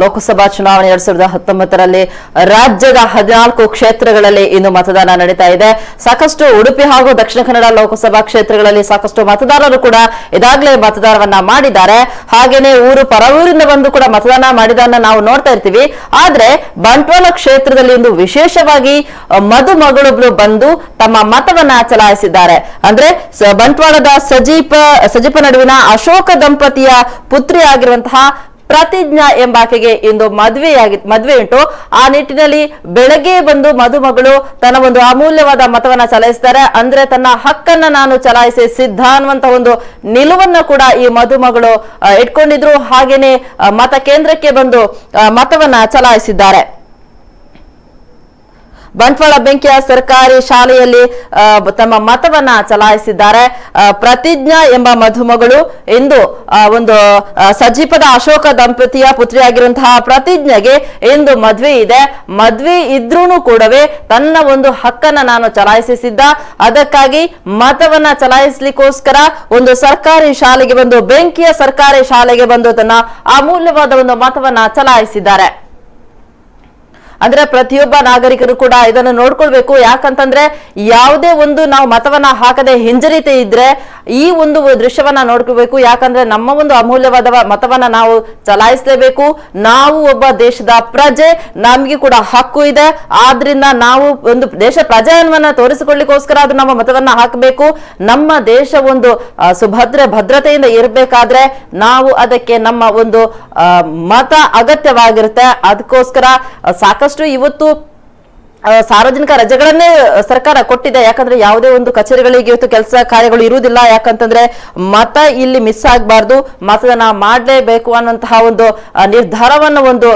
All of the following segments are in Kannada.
ಲೋಕಸಭಾ ಚುನಾವಣೆ ಎರಡ್ ಸಾವಿರದ ಹತ್ತೊಂಬತ್ತರಲ್ಲಿ ರಾಜ್ಯದ ಹದಿನಾಲ್ಕು ಕ್ಷೇತ್ರಗಳಲ್ಲಿ ಇಂದು ಮತದಾನ ನಡೀತಾ ಇದೆ. ಸಾಕಷ್ಟು ಉಡುಪಿ ಹಾಗೂ ದಕ್ಷಿಣ ಕನ್ನಡ ಲೋಕಸಭಾ ಕ್ಷೇತ್ರಗಳಲ್ಲಿ ಸಾಕಷ್ಟು ಮತದಾರರು ಕೂಡ ಇದಾಗಲೇ ಮತದಾನವನ್ನ ಮಾಡಿದ್ದಾರೆ. ಹಾಗೇನೆ ಊರು ಪರವೂರಿಂದ ಬಂದು ಕೂಡ ಮತದಾನ ಮಾಡಿದನ್ನ ನಾವು ನೋಡ್ತಾ ಇರ್ತೀವಿ. ಆದ್ರೆ ಬಂಟ್ವಾಳ ಕ್ಷೇತ್ರದಲ್ಲಿ ಇಂದು ವಿಶೇಷವಾಗಿ ಮದುಮಗಳೊಬ್ರು ಬಂದು ತಮ್ಮ ಮತವನ್ನ ಚಲಾಯಿಸಿದ್ದಾರೆ. ಅಂದ್ರೆ ಬಂಟ್ವಾಳದ ಸಜೀಪ ಸಜೀಪ ನಡುವಿನ ಅಶೋಕ ದಂಪತಿಯ ಪುತ್ರಿ ಆಗಿರುವಂತಹ ಪ್ರತಿಜ್ಞಾ ಎಂಬಾಕೆಗೆ ಇಂದು ಮದುವೆಯಾಗಿ ಮದುವೆ ಉಂಟು. ಆ ನಿಟ್ಟಿನಲ್ಲಿ ಬೆಳಗ್ಗೆ ಬಂದು ಮದುಮಗಳು ತನ್ನ ಒಂದು ಅಮೂಲ್ಯವಾದ ಮತವನ್ನ ಚಲಾಯಿಸ್ತಾರೆ ಅಂದ್ರೆ ತನ್ನ ಹಕ್ಕನ್ನ ನಾನು ಚಲಾಯಿಸಿ ಸಿದ್ಧ ಅನ್ನುವಂತ ಒಂದು ನಿಲುವನ್ನ ಕೂಡ ಈ ಮದುಮಗಳು ಇಟ್ಕೊಂಡಿದ್ರು. ಹಾಗೇನೆ ಮತ ಕೇಂದ್ರಕ್ಕೆ ಬಂದು ಮತವನ್ನ ಚಲಾಯಿಸಿದ್ದಾರೆ. ಬಂಟ್ವಾಳ ಬೆಂಕಿಯ ಸರ್ಕಾರಿ ಶಾಲೆಯಲ್ಲಿ ತಮ್ಮ ಮತವನ್ನ ಚಲಾಯಿಸಿದ್ದಾರೆ. ಪ್ರತಿಜ್ಞಾ ಎಂಬ ಮಧುಮಗಳು ಇಂದು ಒಂದು ಸಜೀಪದ ಅಶೋಕ ದಂಪತಿಯ ಪುತ್ರಿಯಾಗಿರುವಂತಹ ಪ್ರತಿಜ್ಞೆಗೆ ಇಂದು ಮದ್ವೆ ಇದೆ. ಮದ್ವೆ ಇದ್ರೂ ಕೂಡವೇ ತನ್ನ ಒಂದು ಹಕ್ಕನ್ನ ನಾನು ಚಲಾಯಿಸಿದ್ದ ಅದಕ್ಕಾಗಿ ಮತವನ್ನ ಚಲಾಯಿಸಲಿಕ್ಕೋಸ್ಕರ ಒಂದು ಸರ್ಕಾರಿ ಶಾಲೆಗೆ ಬಂದು, ಬೆಂಕಿಯ ಸರ್ಕಾರಿ ಶಾಲೆಗೆ ಬಂದು ತನ್ನ ಅಮೂಲ್ಯವಾದ ಒಂದು ಮತವನ್ನ ಚಲಾಯಿಸಿದ್ದಾರೆ. ಅಂದ್ರೆ ಪ್ರತಿಯೊಬ್ಬ ನಾಗರಿಕರು ಕೂಡ ಇದನ್ನು ನೋಡ್ಕೊಳ್ಬೇಕು. ಯಾಕಂತಂದ್ರೆ ಯಾವುದೇ ಒಂದು ನಾವು ಮತವನ್ನ ಹಾಕದೆ ಹಿಂಜರಿತೆ ಇದ್ರೆ ಈ ಒಂದು ದೃಶ್ಯವನ್ನ ನೋಡ್ಕೋಬೇಕು. ಯಾಕಂದ್ರೆ ನಮ್ಮ ಒಂದು ಅಮೂಲ್ಯವಾದ ಮತವನ್ನ ನಾವು ಚಲಾಯಿಸಲೇಬೇಕು. ನಾವು ಒಬ್ಬ ದೇಶದ ಪ್ರಜೆ, ನಮ್ಗೆ ಕೂಡ ಹಕ್ಕು ಇದೆ. ಆದ್ರಿಂದ ನಾವು ಒಂದು ದೇಶ ಪ್ರಜೆಯನ್ನ ತೋರಿಸಿಕೊಳ್ಳಿಕ್ಕೋಸ್ಕರ ಅದು ನಮ್ಮ ಮತವನ್ನ ಹಾಕಬೇಕು. ನಮ್ಮ ದೇಶ ಒಂದು ಸುಭದ್ರ ಭದ್ರತೆಯಿಂದ ಇರಬೇಕಾದ್ರೆ ನಾವು ಅದಕ್ಕೆ ನಮ್ಮ ಒಂದು ಮತ ಅಗತ್ಯವಾಗಿರುತ್ತೆ. ಅದಕ್ಕೋಸ್ಕರ ಸಾಕಷ್ಟು ಇವತ್ತು ಸಾರ್ವಜನಿಕ ರಜೆಗಳನ್ನೇ ಸರ್ಕಾರ ಕೊಟ್ಟಿದೆ. ಯಾಕಂದ್ರೆ ಯಾವುದೇ ಒಂದು ಕಚೇರಿಗಳಿಗೆ ಇವತ್ತು ಕೆಲಸ ಕಾರ್ಯಗಳು ಇರುವುದಿಲ್ಲ. ಯಾಕಂತಂದ್ರೆ ಮತ ಇಲ್ಲಿ ಮಿಸ್ ಆಗಬಾರ್ದು. ಮತದಾನ ಮಾಡಲೇಬೇಕು ಅನ್ನುವಂತಹ ಒಂದು ನಿರ್ಧಾರವನ್ನು ಒಂದು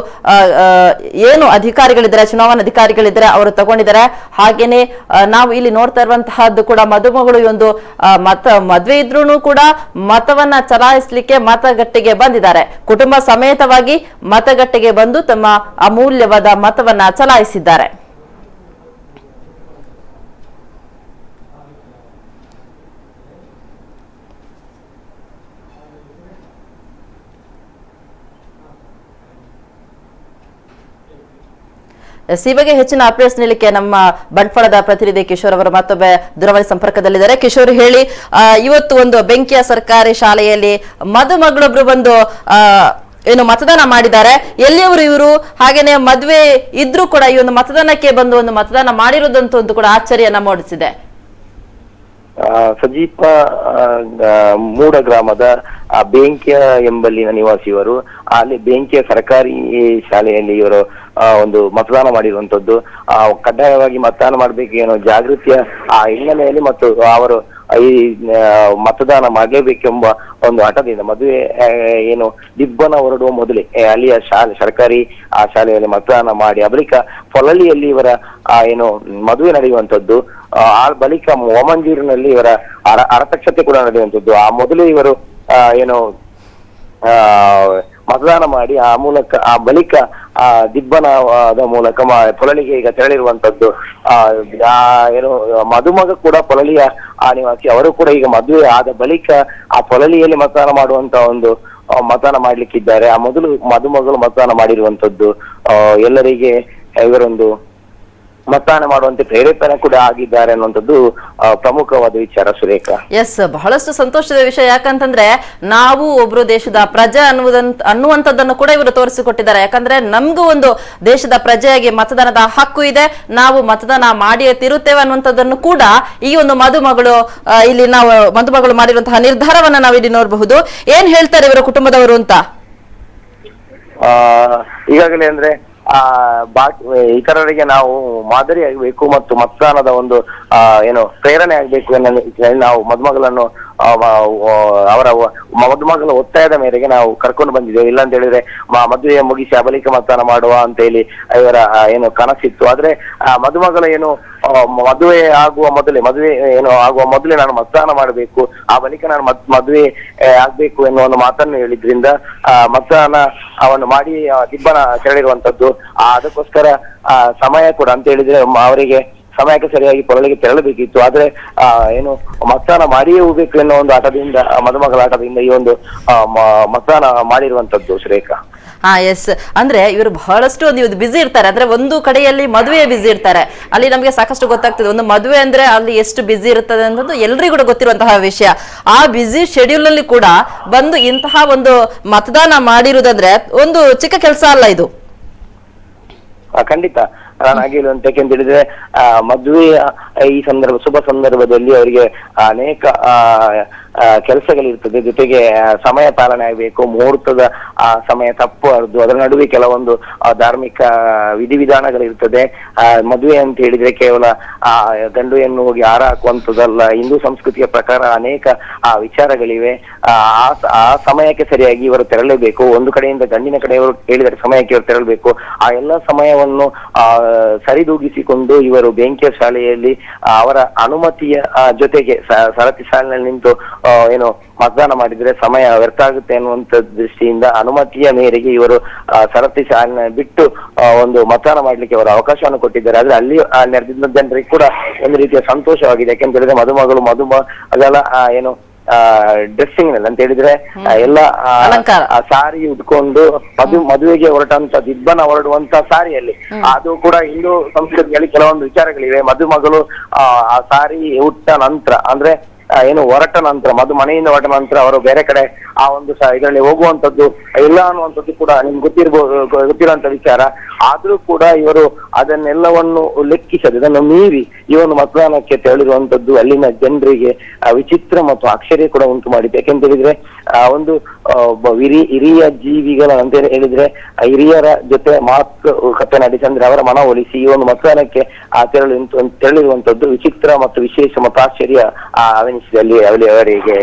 ಏನು ಅಧಿಕಾರಿಗಳಿದ್ದಾರೆ, ಚುನಾವಣಾ ಅಧಿಕಾರಿಗಳಿದ್ದಾರೆ, ಅವರು ತಗೊಂಡಿದ್ದಾರೆ. ಹಾಗೇನೆ ನಾವು ಇಲ್ಲಿ ನೋಡ್ತಾ ಇರುವಂತಹದ್ದು ಕೂಡ ಮದುಮಗಳು ಒಂದು ಮತ, ಮದ್ವೆ ಇದ್ರೂ ಕೂಡ ಮತವನ್ನ ಚಲಾಯಿಸಲಿಕ್ಕೆ ಮತಗಟ್ಟೆಗೆ ಬಂದಿದ್ದಾರೆ. ಕುಟುಂಬ ಸಮೇತವಾಗಿ ಮತಗಟ್ಟೆಗೆ ಬಂದು ತಮ್ಮ ಅಮೂಲ್ಯವಾದ ಮತವನ್ನ ಚಲಾಯಿಸಿದ್ದಾರೆ. ಎಸ್, ಈ ಬಗ್ಗೆ ಹೆಚ್ಚಿನ ಅಪ್ಡೇಟ್ಸ್ ನೀಡಲಿಕ್ಕೆ ನಮ್ಮ ಬಂಟ್ವಾಳದ ಪ್ರತಿನಿಧಿ ಕಿಶೋರ್ ಅವರು ಮತ್ತೊಬ್ಬ ದೂರವಾಣಿ ಸಂಪರ್ಕದಲ್ಲಿದ್ದಾರೆ. ಕಿಶೋರ್ ಹೇಳಿ ಇವತ್ತು ಒಂದು ಬೆಂಕಿಯ ಸರ್ಕಾರಿ ಶಾಲೆಯಲ್ಲಿ ಮದುಮಗಳೊಬ್ರು ಬಂದು ಏನು ಮತದಾನ ಮಾಡಿದ್ದಾರೆ. ಎಲ್ಲಿಯವರು ಇವರು? ಹಾಗೇನೆ ಮದುವೆ ಇದ್ರೂ ಕೂಡ ಈ ಒಂದು ಮತದಾನಕ್ಕೆ ಬಂದು ಒಂದು ಮತದಾನ ಮಾಡಿರೋದಂತೂ ಒಂದು ಕೂಡ ಆಶ್ಚರ್ಯನ ಮೂಡಿಸಿದೆ ಸಜೀಪ ಮೂಡ ಗ್ರಾಮದ, ಆ, ಬೆಂಕಿಯ ಎಂಬಲ್ಲಿನ ನಿವಾಸಿಯವರು, ಅಲ್ಲಿ ಬೆಂಕಿಯ ಸರ್ಕಾರಿ ಶಾಲೆಯಲ್ಲಿ ಇವರು ಒಂದು ಮತದಾನ ಮಾಡಿರುವಂತದ್ದು ಕಡ್ಡಾಯವಾಗಿ ಮತದಾನ ಮಾಡಬೇಕು ಏನೋ ಜಾಗೃತಿಯ ಆ ಹಿನ್ನೆಲೆಯಲ್ಲಿ ಮತ್ತು ಅವರು ಈ ಮತದಾನ ಮಾಡಲೇಬೇಕೆಂಬ ಒಂದು ಹಠದಿಂದ ಮದುವೆ ಏನು ದಿಬ್ಬನ ಹೊರಡುವ ಮೊದಲೇ ಅಲ್ಲಿಯ ಶಾಲೆ, ಸರ್ಕಾರಿ, ಆ, ಶಾಲೆಯಲ್ಲಿ ಮತದಾನ ಮಾಡಿ, ಆ ಬಳಿಕ ಪೊಲಲಿಯಲ್ಲಿ ಇವರ ಏನು ಮದುವೆ ನಡೆಯುವಂತದ್ದು ಆ ಬಳಿಕ ಓಮಂಜೂರಿನಲ್ಲಿ ಇವರ ಅರ, ಅರತಕ್ಷತೆ ಕೂಡ ನಡೆಯುವಂತದ್ದು ಆ ಮೊದಲು ಇವರು ಏನು ಮತದಾನ ಮಾಡಿ, ಆ ಮೂಲಕ, ಆ ಬಳಿಕ ಆ ದಿಬ್ಬನದ ಮೂಲಕ ಪೊಲಳಿಗೆ ಈಗ ತೆರಳಿರುವಂತದ್ದು ಆ ಏನು, ಮದುಮಗ ಕೂಡ ಪೊಳಲಿಯ ಆ ನಿವಾಸಿ. ಅವರು ಕೂಡ ಈಗ ಮದುವೆ ಆದ ಬಳಿಕ ಆ ಪೊಲಳಿಯಲ್ಲಿ ಮತದಾನ ಮಾಡುವಂತ ಒಂದು ಮತದಾನ ಮಾಡ್ಲಿಕ್ಕಿದ್ದಾರೆ. ಆ ಮೊದಲು ಮದುಮಗಳು ಮತದಾನ ಮಾಡಿರುವಂತದ್ದು ಎಲ್ಲರಿಗೆ ಇವರೊಂದು ಮತದಾನ ಮಾಡುವಂತೆ ಪ್ರೇರೇಪಣೆ ಕೂಡ ಆಗಿದ್ದಾರೆ ಅನ್ನುವಂಥದ್ದು ಪ್ರಮುಖವಾದ ವಿಚಾರ ಸುರೇಖ. ಎಸ್ ಬಹಳಷ್ಟು ಸಂತೋಷದ ವಿಷಯ. ಯಾಕಂತಂದ್ರೆ ನಾವು ಒಬ್ರು ದೇಶದ ಪ್ರಜೆ ಅನ್ನುವುದಂತ ಅನ್ನುವಂಥದ್ದನ್ನು ಕೂಡ ಇವರು ತೋರಿಸಿಕೊಟ್ಟಿದ್ದಾರೆ. ಯಾಕಂದ್ರೆ ನಮ್ಗೂ ಒಂದು ದೇಶದ ಪ್ರಜೆಯಾಗಿ ಮತದಾನದ ಹಕ್ಕು ಇದೆ. ನಾವು ಮತದಾನ ಮಾಡಿಯೇ ತಿರುತ್ತೇವೆ ಅನ್ನುವಂಥದ್ದನ್ನು ಕೂಡ ಈ ಒಂದು ಮದುಮಗಳು ಇಲ್ಲಿ ನಾವು ಮದುಮಗಳು ಮಾಡಿರುವಂತಹ ನಿರ್ಧಾರವನ್ನ ನಾವು ಇಲ್ಲಿ ನೋಡಬಹುದು. ಏನ್ ಹೇಳ್ತಾರೆ ಇವರ ಕುಟುಂಬದವರು ಅಂತ? ಈಗಾಗಲೇ ಅಂದ್ರೆ ಆ ಬಾಕಿ ಇತರರಿಗೆ ನಾವು ಮಾದರಿಯಾಗಬೇಕು ಮತ್ತು ಮತದಾನದ ಒಂದು ಏನು ಪ್ರೇರಣೆ ಆಗ್ಬೇಕು ಅನ್ನೋ ನಾವು ಮದುಮಗಳನ್ನು ಅವರ ಮದುಮಗಳ ಒತ್ತಾಯದ ಮೇರೆಗೆ ನಾವು ಕರ್ಕೊಂಡು ಬಂದಿದ್ದೇವೆ. ಇಲ್ಲ ಅಂತ ಹೇಳಿದ್ರೆ ಮದುವೆ ಮುಗಿಸಿ ಆ ಬಳಿಕ ಮತದಾನ ಮಾಡುವ ಅಂತ ಹೇಳಿ ಇವರ ಏನು ಕನಸಿತ್ತು. ಆದ್ರೆ ಆ ಮದುಮಗಳ ಏನು ಮದುವೆ ಆಗುವ ಮೊದಲೇ ಮದುವೆ ಏನು ಆಗುವ ಮೊದಲೇ ನಾನು ಮತದಾನ ಮಾಡಬೇಕು. ಆ ಬಳಿಕ ನಾನು ಮದ್ ಮದುವೆ ಆಗ್ಬೇಕು ಎನ್ನುವ ಒಂದು ಮಾತನ್ನು ಹೇಳಿದ್ರಿಂದ ಆ, ಮತದಾನ ಅವನು ಮಾಡಿ ದಿಬ್ಬನ ತೆರಳಿರುವಂತದ್ದು ಅದಕ್ಕೋಸ್ಕರ ಸಮಯ ಕೂಡ ಅಂತ ಹೇಳಿದ್ರೆ ಅವರಿಗೆ ಸಮಯಕ್ಕೆ ಸರಿಯಾಗಿ ಪೊರಳಿಗೆ ತೆರಳಬೇಕಿತ್ತು. ಆದ್ರೆ ಏನು ಮತದಾನ ಮಾಡಿಯೇ ಹೋಗ್ಬೇಕು ಎನ್ನುವ ಒಂದು ಆಟದಿಂದ ಮದುಮಗಳ ಆಟದಿಂದ ಈ ಒಂದು ಮತದಾನ ಮಾಡಿರುವಂತದ್ದು ಶ್ರೇಖಾ. ಹಾ ಎಸ್ ಅಂದ್ರೆ ಇವರು ಬಹಳಷ್ಟು ಒಂದು ಬಿಸಿ ಇರ್ತಾರೆ. ಅಂದ್ರೆ ಒಂದು ಕಡೆಯಲ್ಲಿ ಮದುವೆ ಬಿಸಿ ಇರ್ತಾರೆ. ಅಲ್ಲಿ ನಮಗೆ ಸಾಕಷ್ಟು ಗೊತ್ತಾಗ್ತದೆ. ಒಂದು ಮದುವೆ ಅಂದ್ರೆ ಅಲ್ಲಿ ಎಷ್ಟು ಬಿಸಿ ಇರ್ತದೆ ಅನ್ನೋದು ಎಲ್ರಿಗೂ ಕೂಡ ಗೊತ್ತಿರುವಂತಹ ವಿಷಯ. ಆ ಬಿಸಿ ಶೆಡ್ಯೂಲ್ ಅಲ್ಲಿ ಕೂಡ ಬಂದು ಇಂತಹ ಒಂದು ಮತದಾನ ಮಾಡಿರುವುದಂದ್ರೆ ಒಂದು ಚಿಕ್ಕ ಕೆಲಸ ಅಲ್ಲ ಇದು. ಖಂಡಿತ. ನಾನು ಹಾಗೆ ಹೇಳುವಂತ ಯಾಕೆಂತ ಹೇಳಿದ್ರೆ ಆ, ಮದುವೆಯ ಈ ಸಂದರ್ಭ ಶುಭ ಸಂದರ್ಭದಲ್ಲಿ ಅವರಿಗೆ ಅನೇಕ ಆ, ಕೆಲಸಗಳಿರ್ತದೆ. ಜೊತೆಗೆ ಸಮಯ ಪಾಲನೆ ಆಗಬೇಕು ಮುಹೂರ್ತದ ಆ, ಸಮಯ ತಪ್ಪಬಾರದು ಅದರ ನಡುವೆ ಕೆಲವೊಂದು ಧಾರ್ಮಿಕ ವಿಧಿವಿಧಾನಗಳಿರ್ತದೆ. ಮದುವೆ ಅಂತ ಹೇಳಿದ್ರೆ ಕೇವಲ ಆ ಗಂಡು ಹೋಗಿ ಹಾರ ಹಾಕುವಂಥದ್ದಲ್ಲ ಹಿಂದೂ ಸಂಸ್ಕೃತಿಯ ಪ್ರಕಾರ ಅನೇಕ ಆ ವಿಚಾರಗಳಿವೆ. ಆ ಆ ಸಮಯಕ್ಕೆ ಸರಿಯಾಗಿ ಇವರು ತೆರಳಬೇಕು. ಒಂದು ಕಡೆಯಿಂದ ಗಂಡಿನ ಕಡೆಯವರು ಹೇಳಿದರೆ ಸಮಯಕ್ಕೆ ಇವರು ತೆರಳಬೇಕು. ಆ ಎಲ್ಲ ಸಮಯವನ್ನು ಆ ಸರಿದೂಗಿಸಿಕೊಂಡು ಇವರು ಬೆಂಕಿಯ ಶಾಲೆಯಲ್ಲಿ ಅವರ ಅನುಮತಿಯ ಜೊತೆಗೆ ಸರತಿ ಸಾಲಿನಲ್ಲಿ ನಿಂತು ಏನು ಮತದಾನ ಮಾಡಿದ್ರೆ ಸಮಯ ವ್ಯರ್ಥ ಆಗುತ್ತೆ ಅನ್ನುವಂತ ದೃಷ್ಟಿಯಿಂದ ಅನುಮತಿಯ ಮೇರೆಗೆ ಇವರು ಸರತಿ ಸಾಲಿನ ಬಿಟ್ಟು ಒಂದು ಮತದಾನ ಮಾಡ್ಲಿಕ್ಕೆ ಅವರು ಅವಕಾಶವನ್ನು ಕೊಟ್ಟಿದ್ದಾರೆ. ಆದ್ರೆ ಅಲ್ಲಿ ನೆರೆದಿದ್ದ ಜನರಿಗೆ ಕೂಡ ಒಂದು ರೀತಿಯ ಸಂತೋಷವಾಗಿದೆ. ಯಾಕೆಂತ ಹೇಳಿದ್ರೆ ಮದುಮಗಳು ಮದುಮ ಅದೆಲ್ಲ ಆ, ಏನು ಡ್ರೆಸ್ಸಿಂಗ್ನಲ್ಲಿ ಅಂತ ಹೇಳಿದ್ರೆ ಎಲ್ಲ. ಸಾರಿ ಉಟ್ಕೊಂಡು ಮದು ಮದುವೆಗೆ ಹೊರಟಂತ ದಿಬ್ಬನ ಹೊರಡುವಂತ ಸಾರಿಯಲ್ಲಿ. ಅದು ಕೂಡ ಹಿಂದೂ ಸಂಸ್ಕೃತಿಯಲ್ಲಿ ಕೆಲವೊಂದು ವಿಚಾರಗಳಿವೆ. ಮದುಮಗಳು ಆ ಸಾರಿ ಉಟ್ಟ ನಂತರ ಅಂದ್ರೆ ಏನು ಹೊರಟ ನಂತರ, ಮದು ಮನೆಯಿಂದ ಹೊರಟ ನಂತರ ಅವರು ಬೇರೆ ಕಡೆ ಆ ಒಂದು ಇದರಲ್ಲಿ ಹೋಗುವಂತದ್ದು ಇಲ್ಲ ಅನ್ನುವಂಥದ್ದು ಕೂಡ ನಿಮ್ಗೆ ಗೊತ್ತಿರ್ಬೋದು ಗೊತ್ತಿರುವಂತ ವಿಚಾರ. ಆದ್ರೂ ಕೂಡ ಇವರು ಅದನ್ನೆಲ್ಲವನ್ನು ಲೆಕ್ಕಿಸದೆ, ಇದನ್ನು ಮೀರಿ ಈ ಒಂದು ಮತದಾನಕ್ಕೆ ತೆರಳಿರುವಂತದ್ದು ಅಲ್ಲಿನ ಜನರಿಗೆ ವಿಚಿತ್ರ ಮತ್ತು ಆಶ್ಚರ್ಯ ಕೂಡ ಉಂಟು ಮಾಡಿದೆ. ಯಾಕೆಂತ ಹೇಳಿದ್ರೆ ಆ ಒಂದು ಹಿರಿಯ ಜೀವಿಗಳ ಅಂತ ಹೇಳಿದ್ರೆ ಹಿರಿಯರ ಜೊತೆ ಮಾತು ಕತೆ ನಡೆಸಿ ಅಂದ್ರೆ ಅವರ ಮನವೊಲಿಸಿ ಈ ಒಂದು ಮತದಾನಕ್ಕೆ ತೆರಳಿ ತೆರಳಿರುವಂತದ್ದು ವಿಚಿತ್ರ ಮತ್ತು ವಿಶೇಷ ಮತ್ತು ಆಶ್ಚರ್ಯ ಅವರಿಗೆ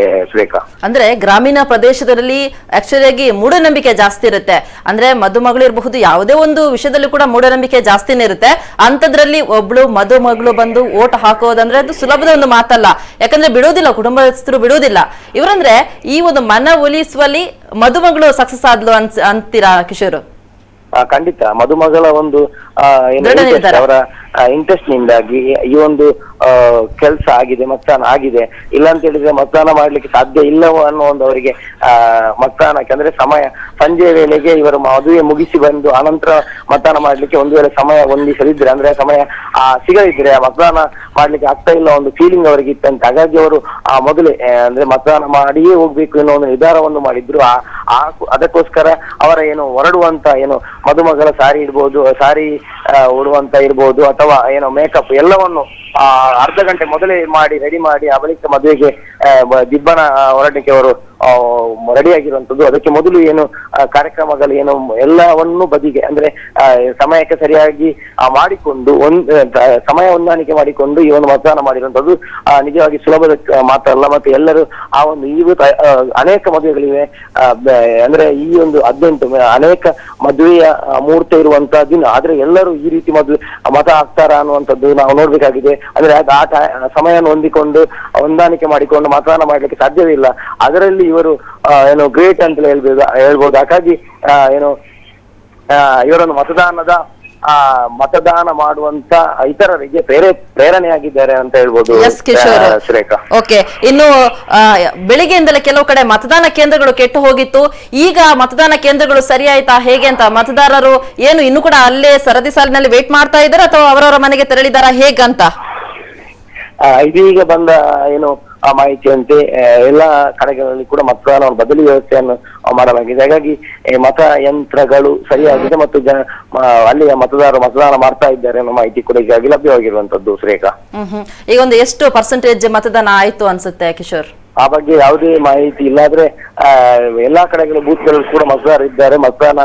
ಅಂದ್ರೆ ಗ್ರಾಮೀಣ ಪ್ರದೇಶದಲ್ಲಿ ಆಕ್ಚುಲಿ ಆಗಿ ಮೂಢನಂಬಿಕೆ ಜಾಸ್ತಿ ಇರುತ್ತೆ. ಅಂದ್ರೆ ಮದುಮಗಳು ಇರಬಹುದು ಯಾವುದೇ ಒಂದು ವಿಷಯದಲ್ಲಿ ಕೂಡ ಮೂಢನಂಬಿಕೆ ಜಾಸ್ತಿನೇ ಇರುತ್ತೆ. ಅಂತದ್ರಲ್ಲಿ ಒಬ್ಳು ಮದುಮಗಳು ಬಂದು ಓಟ್ ಹಾಕೋದಂದ್ರೆ ಅದು ಸುಲಭದ ಒಂದು ಮಾತಲ್ಲ. ಯಾಕಂದ್ರೆ ಬಿಡೋದಿಲ್ಲ ಕುಟುಂಬಸ್ಥರು ಬಿಡೋದಿಲ್ಲ ಇವರಂದ್ರೆ ಈ ಒಂದು ಮನ ಒಲಿಸುವಲ್ಲಿ ಮದುಮಗಳು ಸಕ್ಸಸ್ ಆದ್ಲು ಅನ್ಸ್ ಅಂತೀರಾ ಕಿಶೋರ್? ಖಂಡಿತ. ಮದುಮಗಳ ಒಂದು ಆ, ಏನು ದೃಢ ಅವರ ಇಂಟ್ರೆಸ್ಟ್ ನಿಂದಾಗಿ ಈ ಒಂದು ಕೆಲಸ ಆಗಿದೆ ಮತದಾನ ಆಗಿದೆ. ಇಲ್ಲ ಅಂತ ಹೇಳಿದ್ರೆ ಮತದಾನ ಮಾಡ್ಲಿಕ್ಕೆ ಸಾಧ್ಯ ಇಲ್ಲವೋ ಅನ್ನೋ ಒಂದು ಅವರಿಗೆ ಆ ಮತದಾನಕ್ಕೆ ಅಂದ್ರೆ ಸಮಯ ಸಂಜೆ ವೇಳೆಗೆ ಇವರು ಮದುವೆ ಮುಗಿಸಿ ಬಂದು ಆನಂತರ ಮತದಾನ ಮಾಡ್ಲಿಕ್ಕೆ ಒಂದು ವೇಳೆ ಸಮಯ ಹೊಂದಿಸದಿದ್ರೆ ಅಂದ್ರೆ ಸಮಯ ಆ ಸಿಗದಿದ್ರೆ ಆ ಮತದಾನ ಮಾಡ್ಲಿಕ್ಕೆ ಆಗ್ತಾ ಇಲ್ಲ ಒಂದು ಫೀಲಿಂಗ್ ಅವರಿಗೆ ಇತ್ತಂತೆ. ಹಾಗಾಗಿ ಅವರು ಆ ಮೊದಲೇ ಅಂದ್ರೆ ಮತದಾನ ಮಾಡಿಯೇ ಹೋಗ್ಬೇಕು ಅನ್ನೋ ಒಂದು ನಿರ್ಧಾರವನ್ನು ಮಾಡಿದ್ರು. ಆ ಆ ಅದಕ್ಕೋಸ್ಕರ ಅವರ ಏನು ಹೊರಡುವಂತ ಏನು ಮದುಮಗಳ ಸಾರಿ ಇಡ್ಬೋದು ಸಾರಿ ಉಡುವಂತ ಇರ್ಬೋದು ಅಥವಾ ಏನೋ ಮೇಕಪ್ ಎಲ್ಲವನ್ನು, ಆ, ಅರ್ಧ ಗಂಟೆ ಮೊದಲೇ ಮಾಡಿ ರೆಡಿ ಮಾಡಿ, ಆ ಬಳಿಕ ಮದುವೆಗೆ ದಿಬ್ಬಣ ಹೊರಡಲಿಕ್ಕೆ ಅವರು ರೆಡಿ ಆಗಿರುವಂತದ್ದು ಅದಕ್ಕೆ ಮೊದಲು ಏನು ಕಾರ್ಯಕ್ರಮಗಳು ಏನು ಎಲ್ಲವನ್ನು ಬದಿಗೆ, ಅಂದ್ರೆ ಸಮಯಕ್ಕೆ ಸರಿಯಾಗಿ ಮಾಡಿಕೊಂಡು, ಒಂದ್ ಸಮಯ ಹೊಂದಾಣಿಕೆ ಮಾಡಿಕೊಂಡು ಈ ಒಂದು ಮತದಾನ ಮಾಡಿರುವಂತದ್ದು ನಿಜವಾಗಿ ಸುಲಭದ ಮಾತ್ರ ಅಲ್ಲ, ಮತ್ತೆ ಎಲ್ಲರೂ ಆ ಒಂದು ಈ ಅನೇಕ ಮದುವೆಗಳಿವೆ. ಅಂದ್ರೆ ಈ ಒಂದು ಹದಿನೆಂಟು ಅನೇಕ ಮದುವೆಯ ಮುಹೂರ್ತ ಇರುವಂತಹ ದಿನ. ಆದ್ರೆ ಎಲ್ಲರೂ ಈ ರೀತಿ ಮದುವೆ ಮತ ಹಾಕ್ತಾರ ಅನ್ನುವಂಥದ್ದು ನಾವು ನೋಡ್ಬೇಕಾಗಿದೆ. ಅಂದ್ರೆ ಆ- ಸಮಯವನ್ನು ಹೊಂದಿಕೊಂಡು, ಹೊಂದಾಣಿಕೆ ಮಾಡಿಕೊಂಡು ಮತದಾನ ಮಾಡ್ಲಿಕ್ಕೆ ಸಾಧ್ಯವಿಲ್ಲ ಅದರಲ್ಲಿ ಇವರು ಏನು ಗ್ರೇಟ್ ಅಂತ ಹೇಳ್ಬೋದು ಹೇಳ್ಬೋದು. ಹಾಗಾಗಿ ಏನು ಇವರನ್ನು ಮತದಾನದ ಆ ಮತದಾನ ಮಾಡುವಂತ ಇತರರಿಗೆ ಪ್ರೇರೆ ಪ್ರೇರಣೆಯಾಗಿದ್ದಾರೆ ಅಂತ ಹೇಳ್ಬೋದು ಆ, ಓಕೆ ಇನ್ನು ಬೆಳಿಗ್ಗೆಯಿಂದಲೇ ಕೆಲವು ಕಡೆ ಮತದಾನ ಕೇಂದ್ರಗಳು ಕೆಟ್ಟು ಹೋಗಿತ್ತು. ಈಗ ಮತದಾನ ಕೇಂದ್ರಗಳು ಸರಿ ಆಯ್ತಾ ಹೇಗೆ ಅಂತ ಮತದಾರರು ಏನು ಇನ್ನು ಕೂಡ ಅಲ್ಲೇ ಸರದಿ ಸಾಲಿನಲ್ಲಿ ವೇಟ್ ಮಾಡ್ತಾ ಇದ್ದಾರೆ ಅಥವಾ ಅವರವರ ಮನೆಗೆ ತೆರಳಿದಾರಾ ಹೇಗಂತ? ಇದೀಗ ಬಂದ ಏನು ಆ ಮಾಹಿತಿಯಂತೆ ಎಲ್ಲಾ ಕಡೆಗಳಲ್ಲಿ ಕೂಡ ಮತದಾನ ಬದಲಿ ವ್ಯವಸ್ಥೆಯನ್ನು ಮಾಡಲಾಗಿದೆ. ಹಾಗಾಗಿ ಮತ ಯಂತ್ರಗಳು ಸರಿಯಾಗಿದೆ ಮತ್ತು ಜನ ಅಲ್ಲಿಯ ಮತದಾರರು ಮತದಾನ ಮಾಡ್ತಾ ಇದ್ದಾರೆ ಅನ್ನೋ ಮಾಹಿತಿ ಕೂಡ ಈಗಾಗಿ ಲಭ್ಯವಾಗಿರುವಂತದ್ದು ಸುರೇಖಾ ಈಗ ಒಂದು ಎಷ್ಟು ಪರ್ಸೆಂಟೇಜ್ ಮತದಾನ ಆಯ್ತು ಅನ್ಸುತ್ತೆ ಕಿಶೋರ್? ಆ ಬಗ್ಗೆ ಯಾವುದೇ ಮಾಹಿತಿ ಇಲ್ಲಾದ್ರೆ ಆ, ಎಲ್ಲಾ ಕಡೆಗಳ ಬೂತ್ಗಳಲ್ಲಿ ಕೂಡ ಮತದಾರರು ಇದ್ದಾರೆ. ಮತದಾನ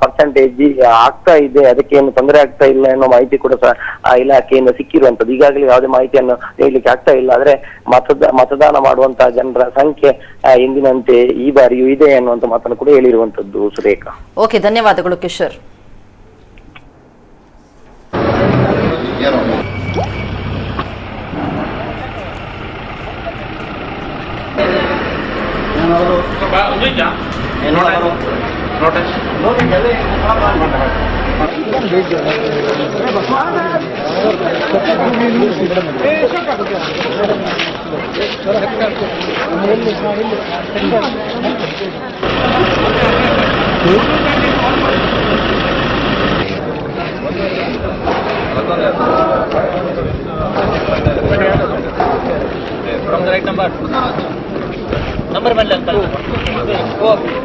ಪರ್ಸೆಂಟೇಜ್ ಆಗ್ತಾ ಇದೆ. ಅದಕ್ಕೆ ಏನು ತೊಂದರೆ ಆಗ್ತಾ ಇಲ್ಲ ಅನ್ನೋ ಮಾಹಿತಿ ಕೂಡ ಸಹ ಆ ಇಲಾಖೆಯಿಂದ ಸಿಕ್ಕಿರುವಂತದ್ದು ಈಗಾಗಲೇ ಯಾವುದೇ ಮಾಹಿತಿಯನ್ನು ನೀಡಲಿಕ್ಕೆ ಆಗ್ತಾ ಇಲ್ಲ. ಆದ್ರೆ ಮತದ ಮತದಾನ ಮಾಡುವಂತಹ ಜನರ ಸಂಖ್ಯೆ ಎಂದಿನಂತೆ ಈ ಬಾರಿಯೂ ಇದೆ ಅನ್ನುವಂತ ಮಾತನ್ನು ಕೂಡ ಹೇಳಿರುವಂತದ್ದು ಸುರೇಖಾ. ಓಕೆ ಧನ್ಯವಾದಗಳು ಕಿಶೋರ್. ಏನವರು ಏನವರು ನೋಟಿಸ್ ನೋಡಿ From the right number. Number one, number.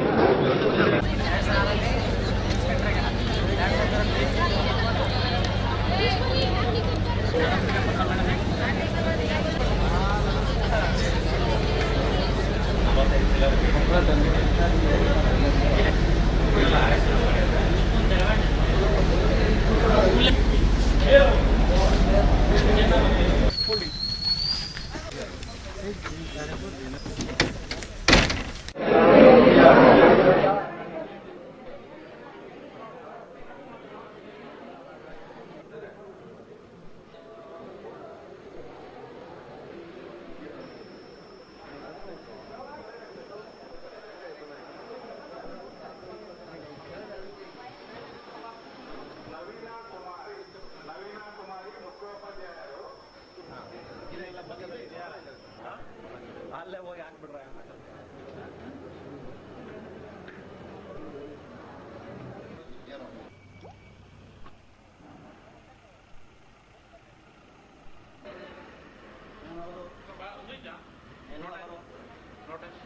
Notice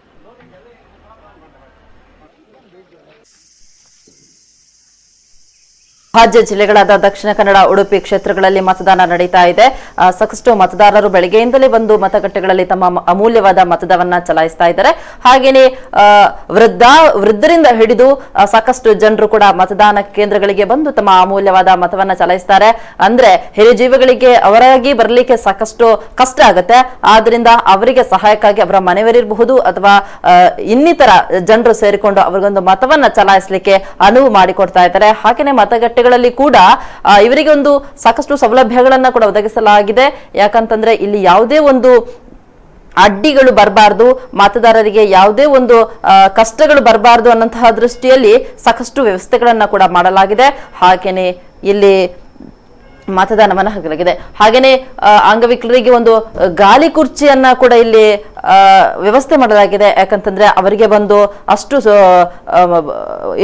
ರಾಜ್ಯ ಜಿಲ್ಲೆಗಳಾದ ದಕ್ಷಿಣ ಕನ್ನಡ, ಉಡುಪಿ ಕ್ಷೇತ್ರಗಳಲ್ಲಿ ಮತದಾನ ನಡೀತಾ ಇದೆ. ಸಾಕಷ್ಟು ಮತದಾರರು ಬೆಳಗ್ಗೆಯಿಂದಲೇ ಬಂದು ಮತಗಟ್ಟೆಗಳಲ್ಲಿ ತಮ್ಮ ಅಮೂಲ್ಯವಾದ ಮತದವನ್ನ ಚಲಾಯಿಸ್ತಾ ಇದ್ದಾರೆ. ಹಾಗೇನೆ ವೃದ್ಧ, ವೃದ್ಧರಿಂದ ಹಿಡಿದು ಸಾಕಷ್ಟು ಜನರು ಕೂಡ ಮತದಾನ ಕೇಂದ್ರಗಳಿಗೆ ಬಂದು ತಮ್ಮ ಅಮೂಲ್ಯವಾದ ಮತವನ್ನ ಚಲಾಯಿಸ್ತಾರೆ. ಅಂದ್ರೆ ಹಿರಿಯ ಜೀವಿಗಳಿಗೆ ಅವರಾಗಿ ಬರಲಿಕ್ಕೆ ಸಾಕಷ್ಟು ಕಷ್ಟ ಆಗುತ್ತೆ. ಆದ್ರಿಂದ ಅವರಿಗೆ ಸಹಾಯಕ್ಕಾಗಿ ಅವರ ಮನೆಯವರಿರಬಹುದು ಅಥವಾ ಇನ್ನಿತರ ಜನರು ಸೇರಿಕೊಂಡು ಅವರಿಗೊಂದು ಮತವನ್ನ ಚಲಾಯಿಸಲಿಕ್ಕೆ ಅನುವು ಮಾಡಿಕೊಡ್ತಾ ಇದ್ದಾರೆ. ಹಾಗೇನೆ ಮತಗಟ್ಟೆಗಳಲ್ಲಿ ಕೂಡ ಇವರಿಗೆ ಒಂದು ಸಾಕಷ್ಟು ಸೌಲಭ್ಯಗಳನ್ನ ಕೂಡ ಒದಗಿಸಲಾಗಿದೆ. ಯಾಕಂತಂದ್ರೆ ಇಲ್ಲಿ ಯಾವುದೇ ಒಂದು ಅಡ್ಡಿಗಳು ಬರಬಾರ್ದು, ಮತದಾರರಿಗೆ ಯಾವುದೇ ಒಂದು ಕಷ್ಟಗಳು ಬರಬಾರ್ದು ಅನ್ನಂತಹ ದೃಷ್ಟಿಯಲ್ಲಿ ಸಾಕಷ್ಟು ವ್ಯವಸ್ಥೆಗಳನ್ನ ಕೂಡ ಮಾಡಲಾಗಿದೆ. ಹಾಗೇನೆ ಇಲ್ಲಿ ಮತದಾನವನ್ನು ಹಾಕಲಾಗಿದೆ ಹಾಗೇನೆ ಅಂಗವಿಕಲರಿಗೆ ಒಂದು ಗಾಲಿ ಕುರ್ಚಿಯನ್ನ ಕೂಡ ಇಲ್ಲಿ ವ್ಯವಸ್ಥೆ ಮಾಡಲಾಗಿದೆ. ಯಾಕಂತಂದ್ರೆ ಅವರಿಗೆ ಬಂದು ಅಷ್ಟು